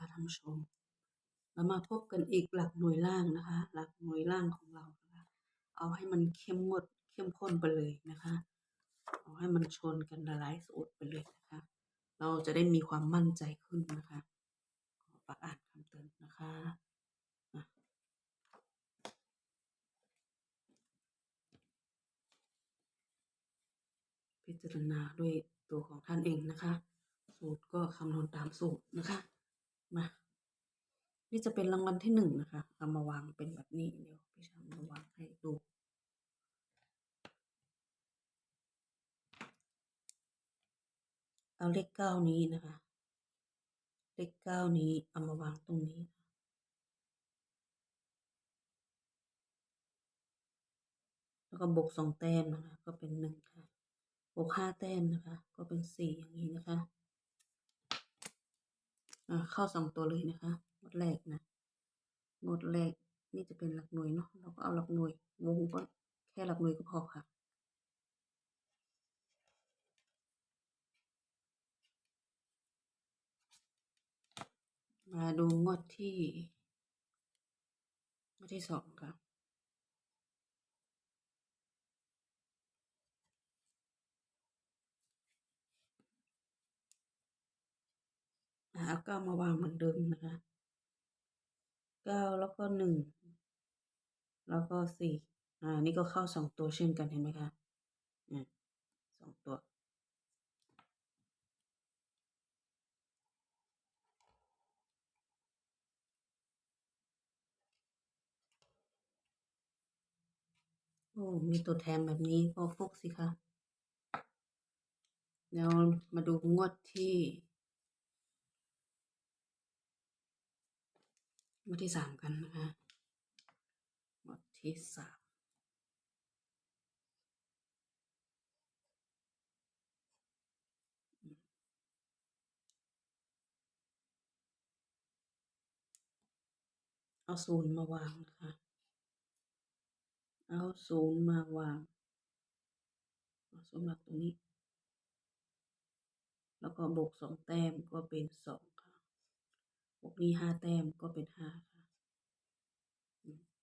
นะคะท่านผู้ชมเรามาพบกันอีกหลักหน่วยล่างนะคะ หลักหน่วยล่างของเรานะคะเอาให้มันเข้มงวดเข้มข้นไปเลยนะคะเอาให้มันชนกันละลายสูตรไปเลยนะคะ เราจะได้มีความมั่นใจขึ้นนะคะขอประอ่านคำเตือนนะคะพิจารณาด้วยตัวของท่านเองนะคะ สูตรก็คำนวณตามสูตรนะคะ มานี่จะเป็นรางวัลที่หนึ่งนะคะ เอามาวางเป็นแบบนี้เดี๋ยวพี่ชามมาวางให้ดูเอาเลขเก้านี้นะคะ เลขเก้านี้เอามาวางตรงนี้ แล้วก็บวกสองแต้มนะคะ ก็เป็นหนึ่งค่ะ บวกห้าแต้มนะคะ ก็เป็นสี่อย่างนี้นะคะ เข้าสองตัวเลยนะคะงวดแรกนะงวดแรกนี่จะเป็นหลักหน่วยเนาะเราก็เอาหลักหน่วยวงก็แค่หลักหน่วยก็พอค่ะมาดูงวดที่งวดที่สองค่ะ อ่าเอาเก้ามาวางเหมือนเดิมนะคะเก้าแล้วก็หนึ่งแล้วก็สี่อ่านี่ก็เข้าสองตัวเช่นกันเห็นไหมคะอ่าสองตัวโอ้มีตัวแถมแบบนี้ก็ฟุกสิคะเดี๋ยวมาดูงวดที่ งวดที่สามกันนะคะงวดที่สามเอาศูนย์มาวางนะคะ เอาศูนย์มาวาง เอาศูนย์มาตรงนี้ แล้วก็บวกสองแต้มก็เป็นสอง บวกนี้ห้าแต้มก็เป็นห้าค่ะ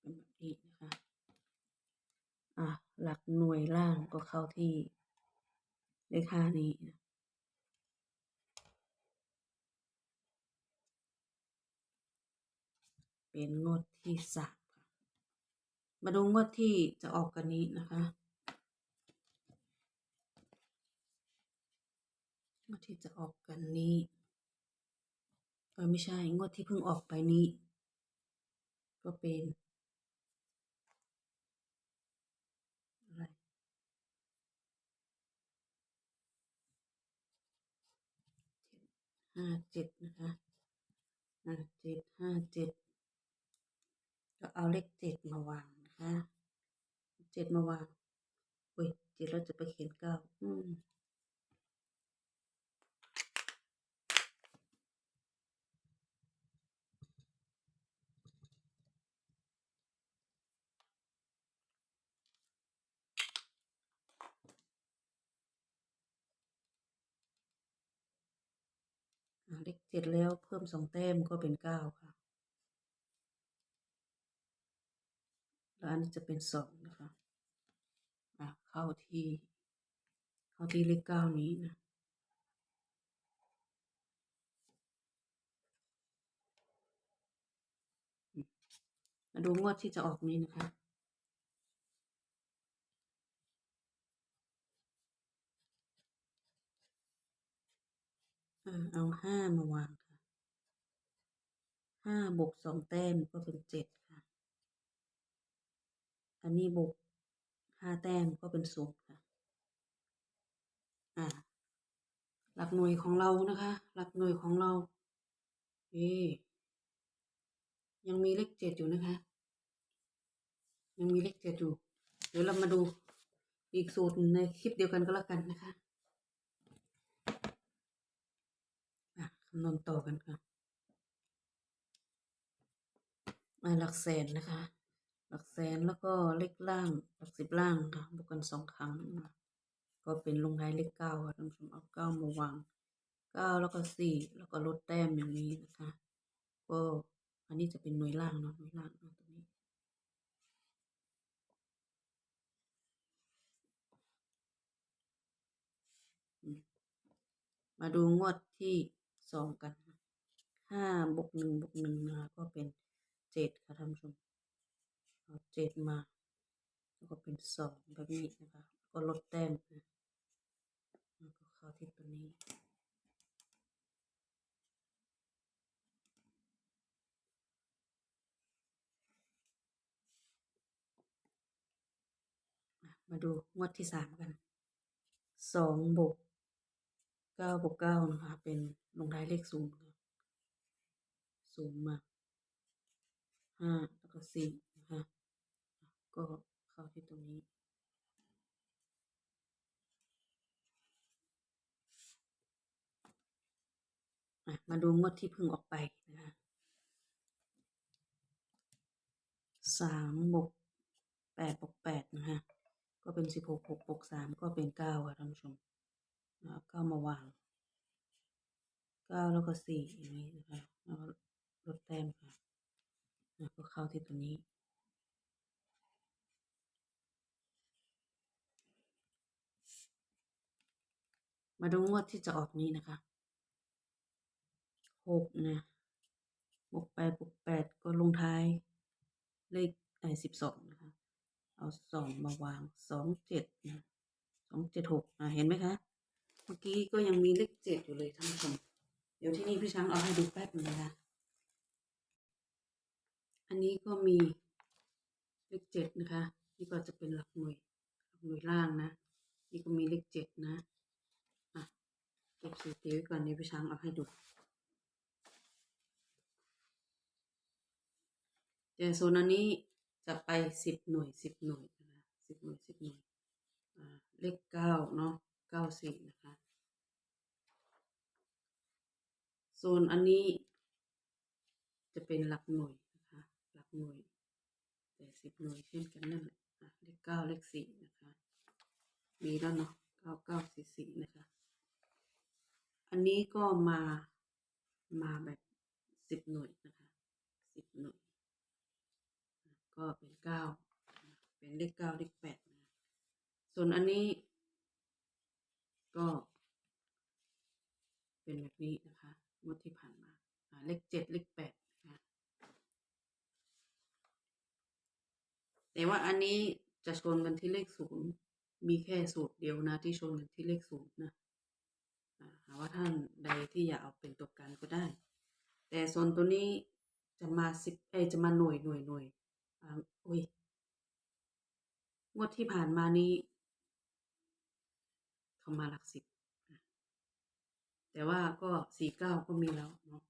เป็นแบบนี้นะคะอะหลักหน่วยล่างก็เข้าที่เลขห้านี้นะเป็นงวดที่สามค่ะ มาดูงวดที่จะออกกันนี้นะคะงวดที่จะออกกันนี้ ไม่ใช่ งวดที่เพิ่งออกไปนี้ ก็เป็นอะไรห้าเจ็ดนะคะห้าเจ็ดห้าเจ็ดก็เอาเลขเจ็ดมาวางนะคะเจ็ดมาวางอุ้ยเจ็ดเราจะไปเขียนเก้าอืม อ่า เลขเจ็ดแล้วเพิ่มสองแต้มก็เป็นเก้าค่ะแล้วอันนี้จะเป็นสองนะคะอะเข้าที่ เข้าที่เลขเก้านี้นะมาดูงวดที่จะออกนี้นะคะ อ่าเอาห้ามาวางค่ะห้าบวกสองแต้มก็เป็นเจ็ดค่ะ อันนี้บวกห้าแต้มก็เป็นศูนย์ค่ะ อ่า หลักหน่วยของเรานะคะ หลักหน่วยของเราเอยังมีเลขเจ็ดอยู่นะคะ ยังมีเลขเจ็ดอยู่ เดี๋ยวเรามาดูอีกสูตรในคลิปเดียวกันก็แล้วกันนะคะ อะ คำนวณต่อกันค่ะมาหลักแสนนะคะ หลักแสนแล้วก็เลขล่าง หลักสิบล่างค่ะบวกกันสองครั้งนะก็เป็นลงท้ายเลขเก้าค่ะท่านผู้ชมเอาเก้ามาวางเก้าแล้วก็สี่แล้วก็ลดแต้มอย่างนี้นะคะ ก็อันนี้จะเป็นหน่วยล่างเนาะหน่วยล่างเนาะตรงนี้มาดูงวดที่ สองกันห้าบวกหนึ่งบวกหนึ่งนะคะก็เป็นเจ็ดค่ะท่านผู้ชมเอาเจ็ดมา แล้วก็เป็นสองแบบนี้นะคะ ก็ลดแต้มนะแล้วก็เข้าที่ตัวนี้มาดูงวดที่สามกันสองบวก เก้าบวกเก้านะคะ เป็นลงท้ายเลขศูนย์ศูนย์มาห้าแล้วก็สี่นะคะก็เข้าที่ตรงนี้มาดูงวดที่เพิ่งออกไปนะคะสามบวกแปดบวกแปดนะคะ ก็เป็นสิบหกหกบวกสามก็เป็นเก้าค่ะท่านผู้ชม นะเก้ามาวางเก้าแล้วก็สี่อย่างนี้นะคะแล้วก็ลดแต้มค่ะนะก็เข้าที่ตัวนี้มาดูงวดที่จะออกนี้นะคะหกนะบวกแปดบวกแปดก็ลงท้าย เลขไอ้สิบสองนะคะ เอาสองมาวางสองเจ็ดนะสองเจ็ดหกอะเห็นไหมคะ เมื่อกี้ก็ยังมีเลขเจ็ดอยู่เลยท่านผู้ชม เดี๋ยวที่นี่พี่ช้างเอาให้ดูแป๊บนึงนะคะ อันนี้ก็มีเลขเจ็ดนะคะ นี่ก็จะเป็นหลักหน่วยหลักหน่วยล่างนะ นี่ก็มีเลขเจ็ดนะอะเก็บสีตีไว้ก่อนเดี๋ยวพี่ช้างเอาให้ดูแต่โซนอันนี้จะไปสิบหน่วยสิบหน่วยนะคะสิบหน่วยสิบหน่วยเลขเก้าเนาะ เก้าสี่นะคะโซนอันนี้จะเป็นหลักหน่วยนะคะหลักหน่วยแต่สิบหน่วยเช่นกันนั่นแหละเลขเก้าเลขสี่นะคะมีแล้วเนาะเก้าเก้าสี่สี่นะคะ อันนี้ก็มามาแบบสิบหน่วยนะคะสิบหน่วยก็เป็นเก้าเป็นเลขเก้าเลขแปดนะส่วนอันนี้ ก็ เป็นแบบนี้นะคะงวดที่ผ่านมาเลขเจ็ดเลขแปดนะแต่ว่าอันนี้จะชนกันที่เลขศูนย์มีแค่สูตรเดียวนะที่ชนกันที่เลขศูนย์นะหาว่าท่านใดที่อยากเอาเป็นตัวกันก็ได้ แต่ส่วนตัวนี้จะมาสิบเอจะมาหน่วยหน่วยหน่วยอ่าอุ้ยงวดที่ผ่านมานี้ เขามาหลักสิบ แต่ว่าก็สี่เก้าก็มีแล้วเนาะ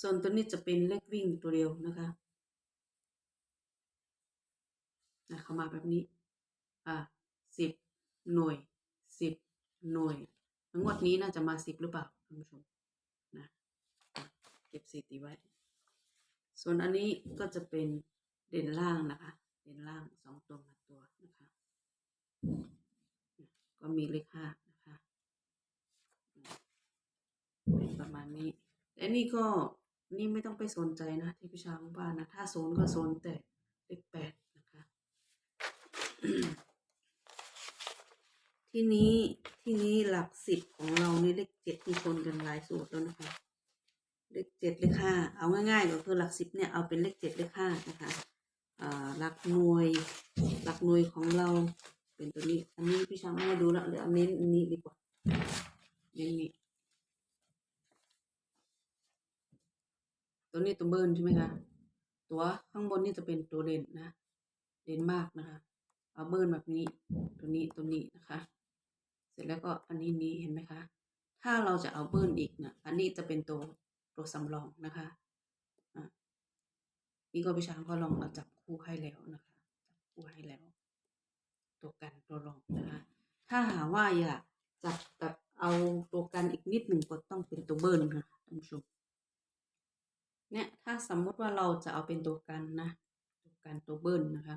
ส่วนตัวนี้จะเป็นเลขวิ่งตัวเดียวนะคะนะเข้ามาแบบนี้ อ่าสิบหน่วยสิบหน่วย ทั้งหมดนี้น่าจะมาสิบหรือเปล่าท่านผู้ชมนะเก็บสีตีไว้ ส่วนอันนี้ก็จะเป็นเด่นล่างนะคะ เด่นล่างสองตัวมาตัวนะคะ ก็มีเลขห้านะคะเป็นประมาณนี้และนี่ก็นี่ไม่ต้องไปสนใจนะที่พี่ช้างว่านนะ ถ้าโซนก็โซนแต่เลขแปดนะคะ ทีนี้ทีนี้หลักสิบของเรานี่เลขเจ็ดมีคนกันหลายสูตรแล้วนะคะเลขเจ็ดเลขห้าเอาง่ายๆก็คือหลักสิบเนี่ยเอาเป็นเลขเจ็ดเลขห้านะคะหลักหน่วยหลักหน่วยของเรา เป็นตัวนี้ อันนี้พี่ช้างไม่ให้ดูแล้วเดี๋ยวเอาเน้นอันนี้ดีกว่าเน้นนี้ตัวนี้ตัวเบิร์นใช่ไหมคะ ตัวข้างบนนี่จะเป็นตัวเด่นนะ เด่นมากนะคะเอาเบิร์นแบบนี้ ตัวนี้ตัวนี้นะคะ เสร็จแล้วก็อันนี้นี้เห็นไหมคะ ถ้าเราจะเอาเบิร์นอีกนะอันนี้จะเป็นตัวตัวสำรองนะคะอะนี่ก็พี่ช้างก็ลองเอาจับคู่ให้แล้วนะคะ จับคู่ให้แล้ว ตัวกันตัวรองนะคะถ้าหาว่าอยากจับแบบเอาตัวกันอีกนิดหนึ่งก็ต้องเป็นตัวเบิร์นค่ะท่านผู้ชมเนี่ยถ้าสมมติว่าเราจะเอาเป็นตัวกันนะตัวกันตัวเบิร์นนะคะ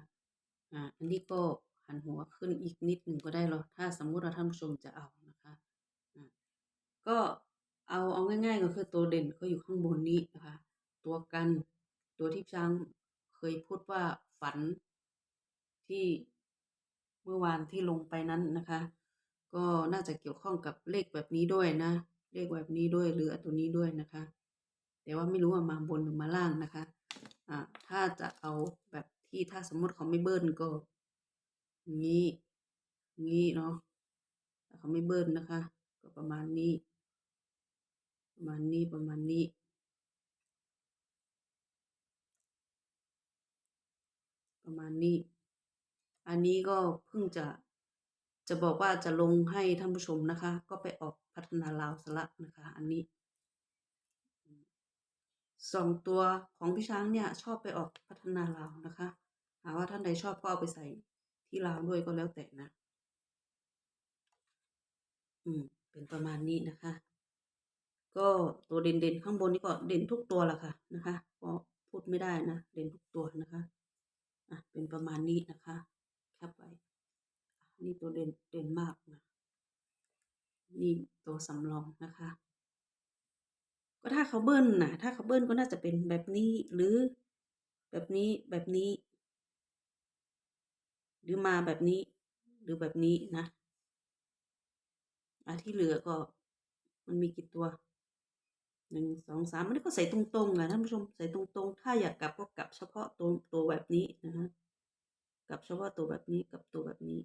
อ่าอันนี้ก็หันหัวขึ้นอีกนิดหนึ่งก็ได้หรอถ้าสมมุติว่าท่านผู้ชมจะเอานะคะอ่าก็เอาเอาง่ายๆก็คือตัวเด่นก็อยู่ข้างบนนี้นะคะตัวกันตัวที่ช้างเคยพูดว่าฝันที่ เมื่อวานที่ลงไปนั้นนะคะ ก็น่าจะเกี่ยวข้องกับเลขแบบนี้ด้วยนะ เลขแบบนี้ด้วยหรือตัวนี้ด้วยนะคะ แต่ว่าไม่รู้ว่ามาบนหรือมาล่างนะคะอ่าถ้าจะเอาแบบที่ถ้าสมมติเขาไม่เบิ้ลก็งี้งี้เนาะถ้าเขาไม่เบิ้ลนะคะ ก็ประมาณนี้ ประมาณนี้ประมาณนี้ประมาณนี้ อันนี้ก็เพิ่งจะจะบอกว่าจะลงให้ท่านผู้ชมนะคะ ก็ไปออกพัฒนาลาวสละนะคะ อันนี้สองตัวของพี่ช้างเนี่ย ชอบไปออกพัฒนาลาวนะคะ หาว่าท่านใดชอบก็เอาไปใส่ที่ลาวด้วยก็แล้วแต่นะ อืม เป็นประมาณนี้นะคะ ก็ตัวเด่นๆข้างบนนี่ก็เด่นทุกตัวแหละค่ะนะคะ ก็พูดไม่ได้นะ เด่นทุกตัวนะคะ อะ เป็นประมาณนี้นะคะ แคปไว้อะนี่ตัวเด่นเด่นมากนะนี่ตัวสำรองนะคะ ก็ถ้าเขาเบิ้ลนะถ้าเขาเบิ้ลก็น่าจะเป็นแบบนี้หรือแบบนี้แบบนี้ หรือมาแบบนี้ หรือแบบนี้นะอะที่เหลือก็มันมีกี่ตัวหนึ่งสองสามมันก็ใส่ตรงๆอะท่านผู้ชมใส่ตรงๆ ถ้าอยากกลับก็กลับเฉพาะตัวตัวแบบนี้นะฮะ กับเฉพาะตัวแบบนี้กับตัวแบบนี้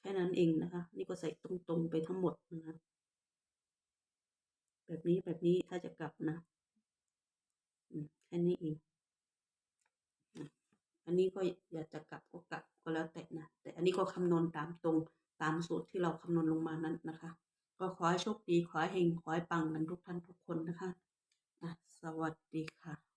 แค่นั้นเองนะคะ นี่ก็ใส่ตรงๆไปทั้งหมดนะคะแบบนี้แบบนี้ถ้าจะกลับนะแค่นี้เองอันนี้ก็อยากจะกลับก็กลับก็แล้วแต่นะแต่อันนี้ก็คำนวณตามตรงตามสูตรที่เราคำนวณลงมานั้นนะคะ ก็ขอให้โชคดีขอให้เฮงขอให้ปังกันทุกท่านทุกคนนะคะอะสวัสดีค่ะ